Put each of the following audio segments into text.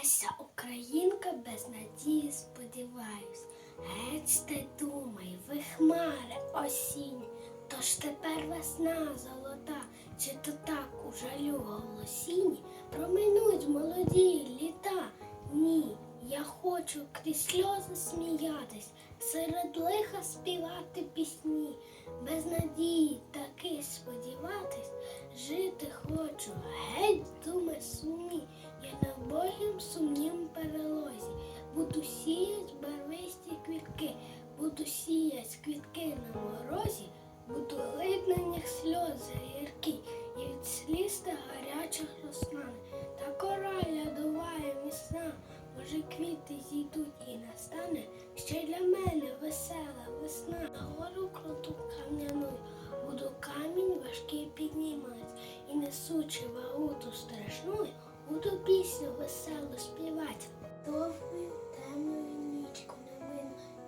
А українка без надії сподіваюсь. Геть ти думай, ви хмари осінні, тож тепер весна золота, чи то так у жалю голосінні проминуть молоді літа. Ні, я хочу крізь сльози сміятись, серед лиха співати пісні, без надії таки хочу, геть думи сумні, я на Богім сумнім перелозі, буду сіять барвисті квітки, буду сіять квітки на морозі, буду лить на них сльози гіркі, і від сліз та гарячих розтане, та кора лядуває міцна, може квіти зійдуть і настане, ще для мене весела весна, на гору круту несучи вагу ту страшну, буду пісню веселу співати. Довгою темною нічку не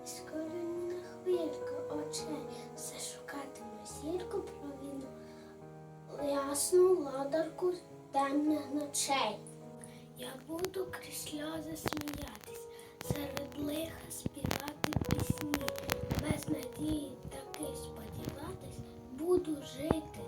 і скоро ні на хвильку очей, все шукатиму зірку провину, ясну ладарку темних ночей. Я буду крізь сльози сміятись, серед лиха співати пісні, без надії таки сподіватись, буду жити